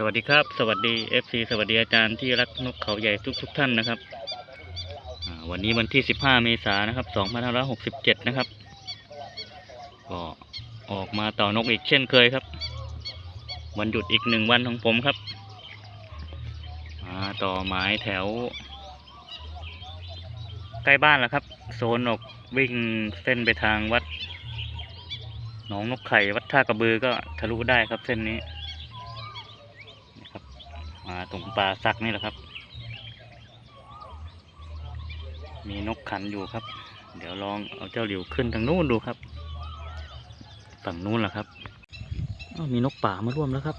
สวัสดีครับ สวัสดี FC สวัสดีอาจารย์ที่รักนกเขาใหญ่ทุกทุกๆท่านนะครับวันนี้วันที่ 15 เมษายนนะครับ 2567 นะครับ ก็ออกมาต่อนกอีกเช่นเคยครับ วันหยุดอีกหนึ่งวันของผมครับ มาต่อหมายแถว ใกล้บ้านแล้วครับ โซนออกวิ่งเส้นไปทางวัดหนองนกไข่วัดท่ากระบือก็ทะลุได้ครับเส้นนี้ ตรงปลาซักนี่แหละครับ มีนกขันอยู่ครับ เดี๋ยวลองเอาเจ้าหลิวขึ้นทางนู้นดูครับ ฝั่งนู้นแหละครับอ้าวมีนกป่ามาร่วมแล้วครับ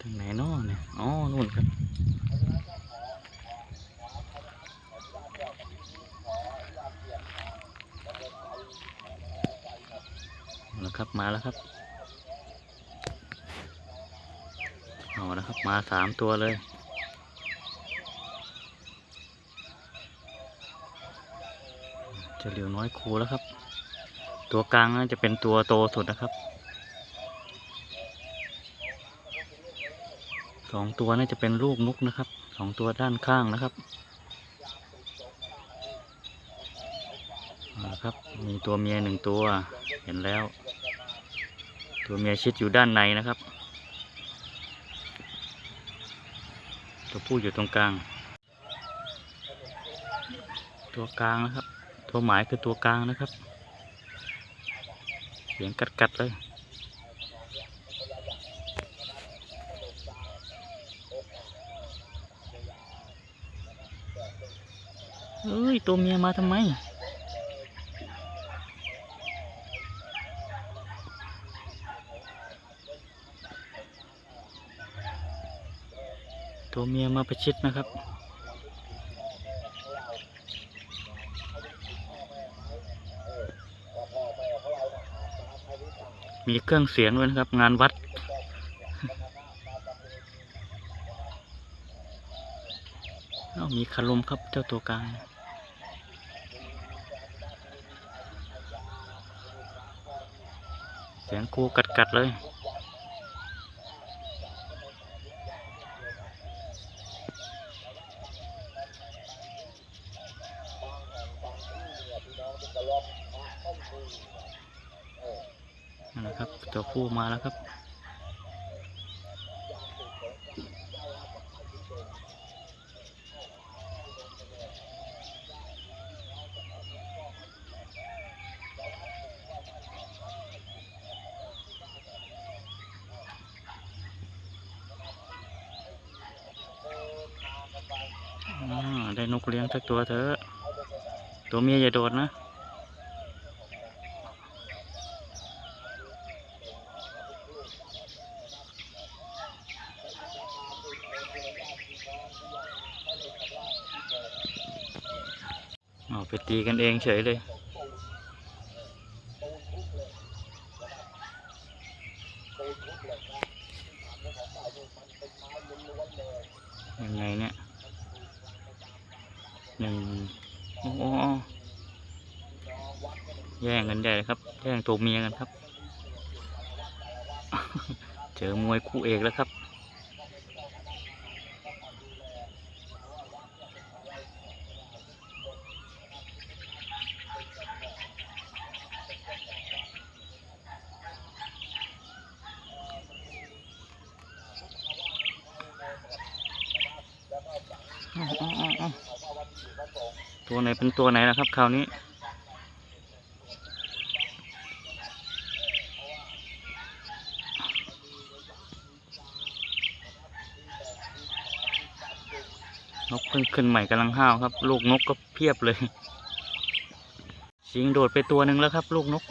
ทางไหนน้อเนี่ยอ๋อนู่นครับเอาละครับมาแล้วครับ เอาละครับ มาสามตัวเลย จะเหลียวน้อยครูแล้วครับ ตัวกลางน่าจะเป็นตัวโตสุดนะครับ สองตัวน่าจะเป็นลูกนกนะครับ สองตัวด้านข้างนะครับเอาละครับ มีตัวเมียหนึ่งตัว เห็นแล้ว ตัวเมียชิดอยู่ด้านในนะครับ ตัวผู้อยู่ตรงกลาง ตัวกลางนะครับ ตัวหมายคือตัวกลางนะครับ เสียงกัดๆเลยเอ้ย ตัวเมียมาทำไม ตัวเมียมาประชิดนะครับ มีเครื่องเสียงด้วยนะครับ งานวัดเอามีคารมครับเจ้าตัวกลางเสียงกูกัดๆเลย นะครับตัวผู้มาแล้วครับได้นกเลี้ยงสักตัวเถอะ ตัวเมียอย่าโดดนะ เอาไปตีกันเองเฉยเลยยังไงเนี่ยหนึ่งโอ้โหแย่งกันใหญ่ครับ แย่งตัวเมียกันครับ เจอมวยคู่เอกแล้วครับ อ้าวอ้าวอ้าวอ้าว ตัวไหนเป็นตัวไหนนะครับคราวนี้ นกเพิ่งขึ้นใหม่กำลังห้าวครับ ลูกนกก็เพียบเลย ชิงโดดไปตัวหนึ่งแล้วครับ ลูกนก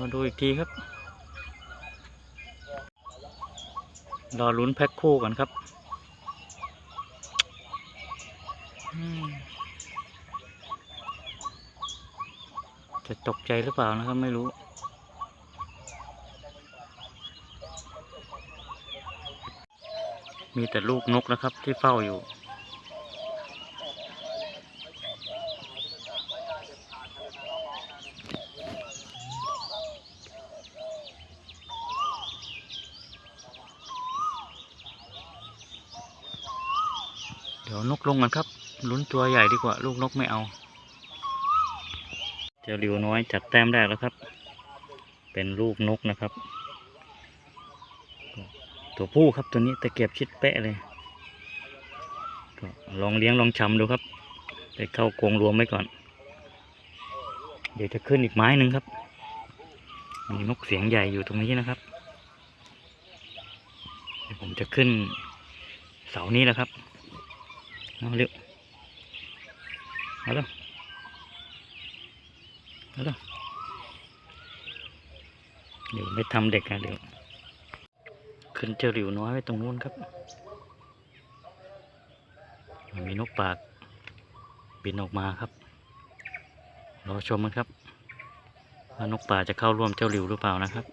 มาดูอีกทีครับ รอลุ้นแพ็คคู่กันครับจะตกใจหรือเปล่านะครับไม่รู้ มีแต่ลูกนกนะครับที่เฝ้าอยู่ นกลงกันครับ ลุ้นตัวใหญ่ดีกว่า ลูกนกไม่เอา เจ้าริวน้อยจัดแต้มแรกแล้วครับ เป็นลูกนกนะครับ ตัวผู้ครับตัวนี้ตะเกียบชิดเป๊ะเลยก็ลองเลี้ยงลองชำดูครับ ไปเข้ากรงรวมไว้ก่อน เดี๋ยวจะขึ้นอีกไม้หนึ่งครับ มีนกเสียงใหญ่อยู่ตรงนี้นะครับเดี๋ยวผมจะขึ้นเสานี้แหละครับ เอาเร็วเอาเร็วเอาเร็วเดี๋ยวไม่ทำเด็กนะเดี๋ยวขึ้นเจ้าหลิวน้อยไว้ตรงนู้นครับ มีนกปากบินออกมาครับ รอชมกันครับ ว่านกป่าจะเข้าร่วมเจ้าหลิวหรือเปล่านะครับ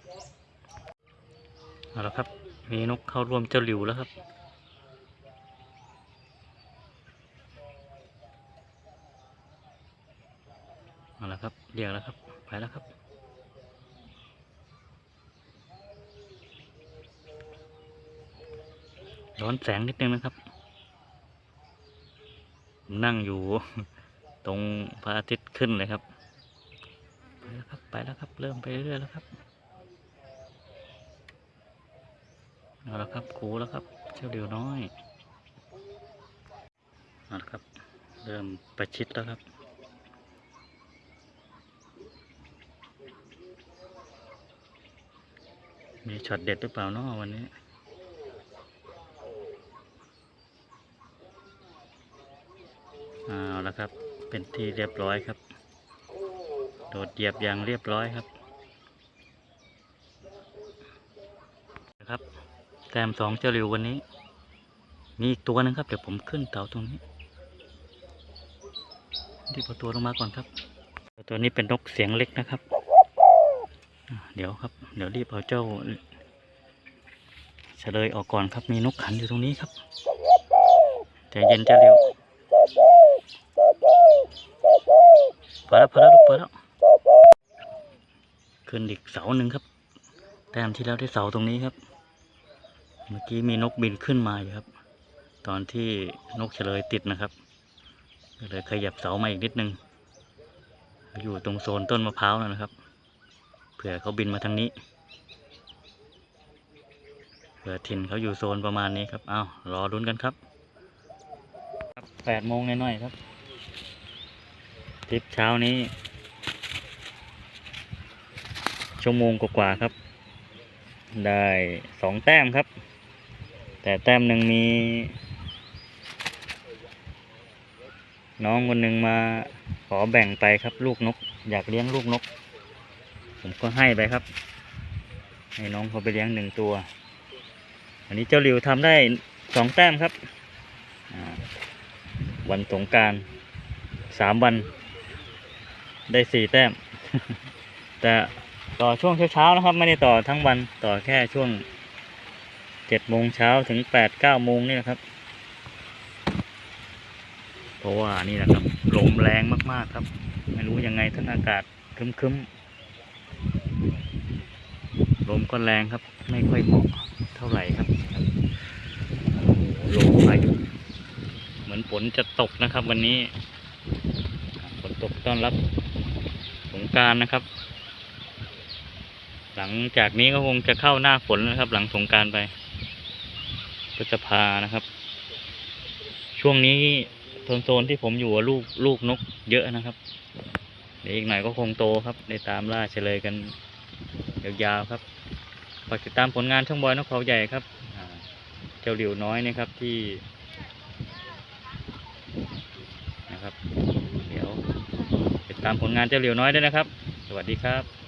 เอาละครับ มีนกเข้าร่วมเจ้าหลิวแล้วครับ เอาละครับเรียกแล้วครับ ไปแล้วครับ ร้อนแสงนิดนึงนะครับ ผมนั่งอยู่ ตรงพระอาทิตย์ขึ้นเลยครับ ไปแล้วครับ ไปแล้วครับ เริ่มไปเรื่อยแล้วครับ เอาละครับคูแล้วครับ เจ้าเดียวน้อยเอาละครับ เริ่มประชิดแล้วครับ มีช็อตเด็ดหรือเปล่าเนาะวันนี้เอาละครับ เป็นที่เรียบร้อยครับ โดดเหยียบอย่างเรียบร้อยครับนะครับ แต้มสองเจริววันนี้ มีอีกตัวหนึงครับ เดี๋ยวผมขึ้นเต่าตรงนี้รีบเอตัวลงมาก่อนครับ ตัวนี้เป็นนกเสียงเล็กนะครับ เดี๋ยวครับ เดี๋ยวรีบเอาเจ้าเฉลยออกก่อนครับ มีนกขันอยู่ตรงนี้ครับใจเย็นจ้าริวพอแล้วพอแล้วลูกพอแล้วขึ้นอีกเสาหนึ่งครับ แต้มที่แล้วได้เสาตรงนี้ครับ เมื่อกี้มีนกบินขึ้นมาอยู่ครับ ตอนที่นกเฉลยติดนะครับเลยขยับเสามาอีกนิดนึง อยู่ตรงโซนต้นมะพร้าวนะครับ เผื่อเขาบินมาทางนี้ เผื่อถิ่นเขาอยู่โซนประมาณนี้ครับ เอารอรุ้นกันครับแปดโมงหน่อยๆครับทริปเช้านี้ ชั่วโมงกว่าๆครับ ได้สองแต้มครับ แต่แต้มหนึ่งมี น้องคนหนึ่งมาขอแบ่งไปครับลูกนก อยากเลี้ยงลูกนก ผมก็ให้ไปครับ ให้น้องเขาไปเลี้ยงหนึ่งตัว อันนี้เจ้าหลิวทำได้สองแต้มครับ วันสงการสามวัน ได้สี่แต้ม แต่ต่อช่วงเช้าๆนะครับ ไม่ได้ต่อทั้งวันต่อแค่ช่วงเจ็ดโมงเช้าถึงแปดเก้าโมงนี่นะครับ เพราะว่านี่นะครับลมแรงมากๆครับ ไม่รู้ยังไงทั้งอากาศครึ้มๆ ลมก็แรงครับ ไม่ค่อยเหมาะเท่าไหร่ครับโอ้โหลมพายุเหมือนฝนจะตกนะครับ วันนี้ฝนตกต้อนรับสงการนะครับ หลังจากนี้ก็คงจะเข้าหน้าฝนนะครับ หลังสงการไปก็จะพานะครับ ช่วงนี้โซนๆที่ผมอยู่ลูกลูกนกเยอะนะครับเดี๋ยวอีกหน่อยก็คงโตครับ ได้ตามล่าเฉลยกัน ยาวๆครับฝากติดตามผลงานช่องบอยนกเขาใหญ่ครับเจ้าหลิวน้อยนะครับที่นะครับ เดี๋ยวติดตามผลงานเจ้าเหลียวน้อยด้วยนะครับ สวัสดีครับ